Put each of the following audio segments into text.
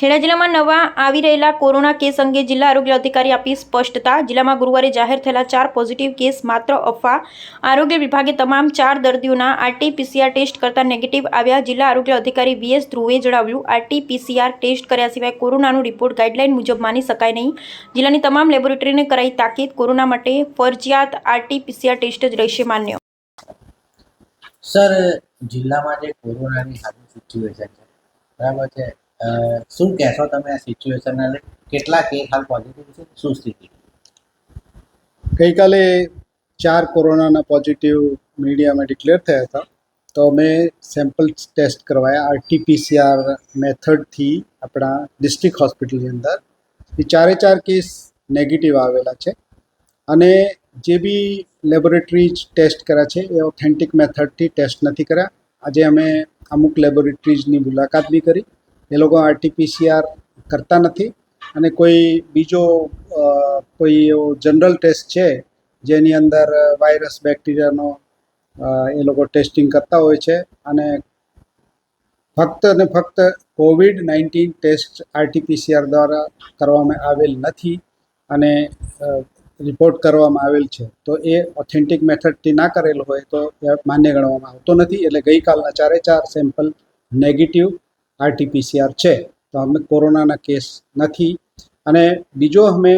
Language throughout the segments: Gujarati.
ખેડા જિલ્લામાં નવા આવી રહેલા કોરોના કેસ અંગે જિલ્લા આરોગ્ય અધિકારી આપી સ્પષ્ટતા. જિલ્લામાં ગુરુવારે જાહેર થયેલા ચાર પોઝિટિવ કેસ માત્ર અફવા. આરોગ્ય વિભાગે તમામ ચાર દર્દીઓના આરટીપીસીઆર ટેસ્ટ કરતા નેગેટિવ આવ્યા. જિલ્લા આરોગ્ય અધિકારી વીએસ ધ્રુવે જણાવ્યું, આરટીપીસીઆર ટેસ્ટ કર્યા સિવાય કોરોનાનો રિપોર્ટ ગાઈડલાઇન મુજબ માની શકાય નહીં. જિલ્લાની તમામ લેબોરેટરીને કરાઈ તાકીદ. કોરોના માટે ફરજિયાત આરટીપીસીઆર ટેસ્ટ જ રહેશે માન્ય. સર, જિલ્લામાં જે કોરોનાની હાલની સિચ્યુએશન છે, બરાબર છે? શું કહેશો તમે આ સિચ્યુએશનને કેટલા કેસ હાલ પોઝિટિવ છે? શું સ્થિતિ? ગઈકાલે ચાર કોરોનાના પોઝિટિવ મીડિયામાં ડિક્લેર થયા હતા. તો અમે સેમ્પલ ટેસ્ટ કરવાયા. આરટીપીસીઆર મેથડથી આપણા ડિસ્ટ્રિક્ટ હોસ્પિટલની અંદર. એ ચારે ચાર કેસ નેગેટિવ આવેલા છે. અને જે બી લેબોરેટરી ટેસ્ટ કર્યા છે, એ ઓથેન્ટિક મેથડથી ટેસ્ટ નથી કર્યા. આજે અમે અમુક લેબોરેટરીઝની મુલાકાત બી કરી. એ લોકો આરટીપીસીઆર કરતા નથી. અને કોઈ બીજો કોઈ એવો જનરલ ટેસ્ટ છે, જેની અંદર વાયરસ, બેક્ટેરિયાનો એ લોકો ટેસ્ટિંગ કરતા હોય છે. અને ફક્ત અને ફક્ત કોવિડ નાઇન્ટીન ટેસ્ટ આરટીપીસીઆર દ્વારા કરવામાં આવેલ નથી અને રિપોર્ટ કરવામાં આવેલ છે. તો એ ઓથેન્ટિક મેથડથી ના કરેલ હોય તો એ માન્ય ગણવામાં આવતો નથી. એટલે ગઈકાલના ચારે ચાર સેમ્પલ નેગેટિવ આરટીપીસીઆર છે. તો અમે કોરોનાના કેસ નથી. અને બીજો અમે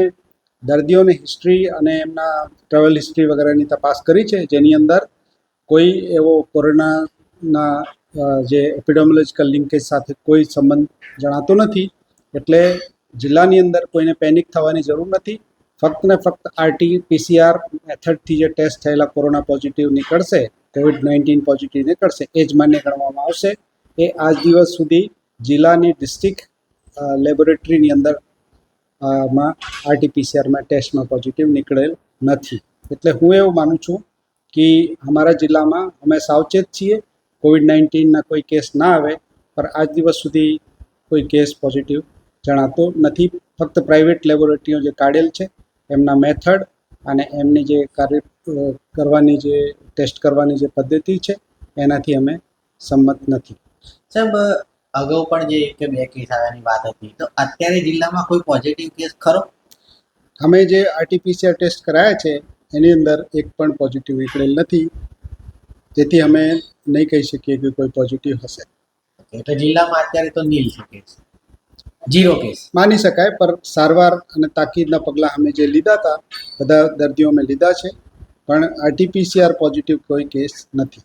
દર્દીઓની હિસ્ટ્રી અને એમના ટ્રાવેલ હિસ્ટ્રી વગેરેની તપાસ કરી છે, જેની અંદર કોઈ એવો કોરોનાના જે એપિડોમોલોજીકલ લિંકેજ સાથે કોઈ સંબંધ જણાતો નથી. એટલે જિલ્લાની અંદર કોઈને પેનિક થવાની જરૂર નથી. ફક્ત ને ફક્ત આરટી પીસીઆર મેથડથી જે ટેસ્ટ થયેલા કોરોના પોઝિટિવ નીકળશે, કોવિડ નાઇન્ટીન પોઝિટિવ નીકળશે, એ જ માન્ય ગણવામાં આવશે. એ આજ દિવસ સુધી જિલ્લાની ડિસ્ટ્રિક્ટ લેબોરેટરીની અંદરમાં આરટીપીસીઆરમાં ટેસ્ટમાં પોઝિટિવ નીકળેલ નથી. એટલે હું એવું માનું છું કે અમારા જિલ્લામાં અમે સાવચેત છીએ કોવિડ નાઇન્ટીનના કોઈ કેસ ના આવે પણ આજ દિવસ સુધી કોઈ કેસ પોઝિટિવ જણાતો નથી. ફક્ત પ્રાઇવેટ લેબોરેટરીઓ જે કાઢેલ છે, એમના મેથડ અને એમની જે કાર્ય કરવાની જે ટેસ્ટ કરવાની જે પદ્ધતિ છે, એનાથી અમે સંમત નથી. સાહેબ અગાઉ પણ જે કે બે કેસ આવ્યાની વાત હતી. તો અત્યારે જિલ્લામાં કોઈ પોઝિટિવ કેસ ખરો? અમે જે આરટીપીસીઆર ટેસ્ટ કરાયા છે એની અંદર એક પણ પોઝિટિવ નીકળેલ નથી. તેથી અમે નહીં કહી શકીએ કે કોઈ પોઝિટિવ હશે. એટલે જિલ્લામાં અત્યારે તો નીલ છે કેસ જીરો કેસ માની શકાય પર સારવાર અને તાકીદના પગલાં અમે જે લીધા હતા બધા દર્દીઓ અમે લીધા છે. પણ આરટીપીસીઆર પોઝિટિવ કોઈ કેસ નથી.